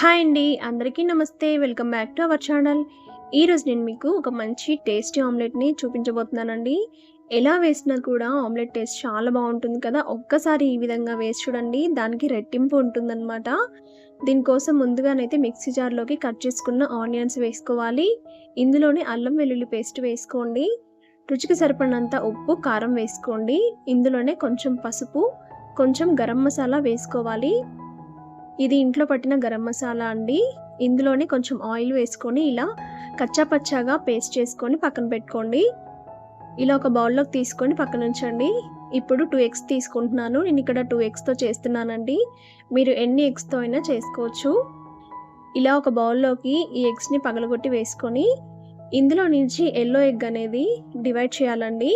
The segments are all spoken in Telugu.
హాయ్ అండి అందరికీ నమస్తే. Welcome back to our channel ఈరోజు నేను మీకు ఒక మంచి టేస్టీ ఆమ్లెట్ని చూపించబోతున్నానండి. ఎలా వేసినా కూడా ఆమ్లెట్ టేస్ట్ చాలా బాగుంటుంది కదా. ఒక్కసారి ఈ విధంగా వేసి చూడండి. దానికి రెట్టింపు ఉంటుందన్నమాట. దీనికోసం ముందుగానైతే మిక్సీ జార్లోకి కట్ చేసుకున్న ఆనియన్స్ వేసుకోవాలి. ఇందులోనే అల్లం వెల్లుల్లి పేస్ట్ వేసుకోండి. రుచికి సరిపడినంత ఉప్పు కారం వేసుకోండి. ఇందులోనే కొంచెం పసుపు కొంచెం గరం మసాలా వేసుకోవాలి. ఇది ఇంట్లో పట్టిన గరం మసాలా అండి. ఇందులోనే కొంచెం ఆయిల్ వేసుకొని ఇలా కచ్చాపచ్చాగా పేస్ట్ చేసుకొని పక్కన పెట్టుకోండి. ఇలా ఒక బౌల్లోకి తీసుకొని పక్కన ఉంచండి. ఇప్పుడు టూ ఎగ్స్ తీసుకుంటున్నాను. నేను ఇక్కడ టూ ఎగ్స్తో చేస్తున్నానండి. మీరు ఎన్ని ఎగ్స్తో అయినా చేసుకోవచ్చు. ఇలా ఒక బౌల్లోకి ఈ ఎగ్స్ని పగలగొట్టి వేసుకొని ఇందులో నుంచి ఎల్లో ఎగ్ అనేది డివైడ్ చేయాలండి.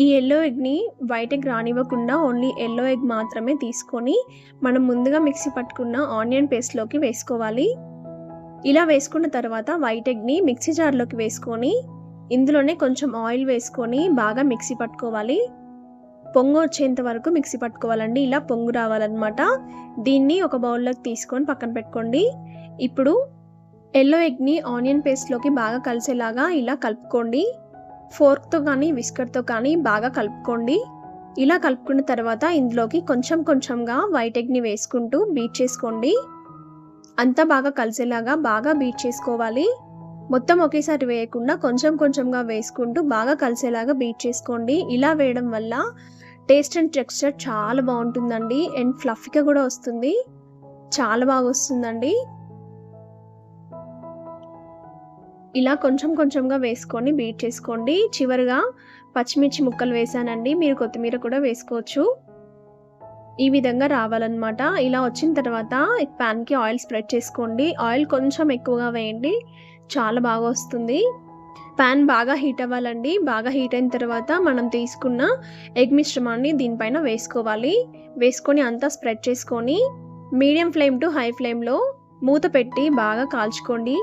ఈ ఎల్లో ఎగ్ని వైట్ ఎగ్ రానివ్వకుండా ఓన్లీ ఎల్లో ఎగ్ మాత్రమే తీసుకొని మనం ముందుగా మిక్సీ పట్టుకున్న ఆనియన్ పేస్ట్లోకి వేసుకోవాలి. ఇలా వేసుకున్న తర్వాత వైట్ ఎగ్ని మిక్సీ జార్లోకి వేసుకొని ఇందులోనే కొంచెం ఆయిల్ వేసుకొని బాగా మిక్సీ పట్టుకోవాలి. పొంగు వచ్చేంత వరకు మిక్సీ పట్టుకోవాలండి. ఇలా పొంగు రావాలన్నమాట. దీన్ని ఒక బౌల్లోకి తీసుకొని పక్కన పెట్టుకోండి. ఇప్పుడు ఎల్లో ఎగ్ని ఆనియన్ పేస్ట్లోకి బాగా కలిసేలాగా ఇలా కలుపుకోండి. ఫోర్క్తో కానీ విస్కర్తో కానీ బాగా కలుపుకోండి. ఇలా కలుపుకున్న తర్వాత ఇందులోకి కొంచెం కొంచెంగా వైట్ ఎగ్ని వేసుకుంటూ బీట్ చేసుకోండి. అంతా బాగా కలిసేలాగా బాగా బీట్ చేసుకోవాలి. మొత్తం ఒకేసారి వేయకుండా కొంచెం కొంచెంగా వేసుకుంటూ బాగా కలిసేలాగా బీట్ చేసుకోండి. ఇలా వేయడం వల్ల టేస్ట్ అండ్ టెక్స్చర్ చాలా బాగుంటుందండి. అండ్ ఫ్లఫీగా కూడా వస్తుంది. చాలా బాగా వస్తుందండి. ఇలా కొంచెం కొంచెంగా వేసుకొని బీట్ చేసుకోండి. చివరిగా పచ్చిమిర్చి ముక్కలు వేసానండి. మీరు కొత్తిమీర కూడా వేసుకోవచ్చు. ఈ విధంగా రావాలన్నమాట. ఇలా వచ్చిన తర్వాత ప్యాన్కి ఆయిల్ స్ప్రెడ్ చేసుకోండి. ఆయిల్ కొంచెం ఎక్కువగా వేయండి. చాలా బాగా వస్తుంది. ప్యాన్ బాగా హీట్ అవ్వాలండి. బాగా హీట్ అయిన తర్వాత మనం తీసుకున్న ఎగ్ మిశ్రమాన్ని దీనిపైన వేసుకోవాలి. వేసుకొని అంతా స్ప్రెడ్ చేసుకొని మీడియం ఫ్లేమ్ టు హై ఫ్లేమ్లో మూత పెట్టి బాగా కాల్చుకోండి.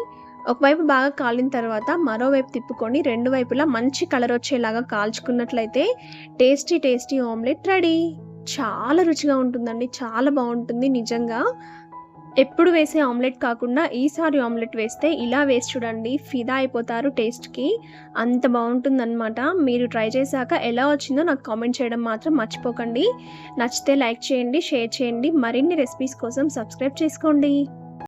ఒకవైపు బాగా కాలిన తర్వాత మరోవైపు తిప్పుకొని రెండు వైపులా మంచి కలర్ వచ్చేలాగా కాల్చుకున్నట్లయితే టేస్టీ టేస్టీ ఆమ్లెట్ రెడీ. చాలా రుచిగా ఉంటుందండి. చాలా బాగుంటుంది నిజంగా. ఎప్పుడు వేసే ఆమ్లెట్ కాకుండా ఈసారి ఆమ్లెట్ వేస్తే ఇలా వేసి చూడండి. ఫిదా అయిపోతారు టేస్ట్కి అంత బాగుంటుందన్నమాట. మీరు ట్రై చేశాక ఎలా వచ్చిందో నాకు కామెంట్ చేయడం మాత్రం మర్చిపోకండి. నచ్చితే లైక్ చేయండి షేర్ చేయండి. మరిన్ని రెసిపీస్ కోసం సబ్స్క్రైబ్ చేసుకోండి.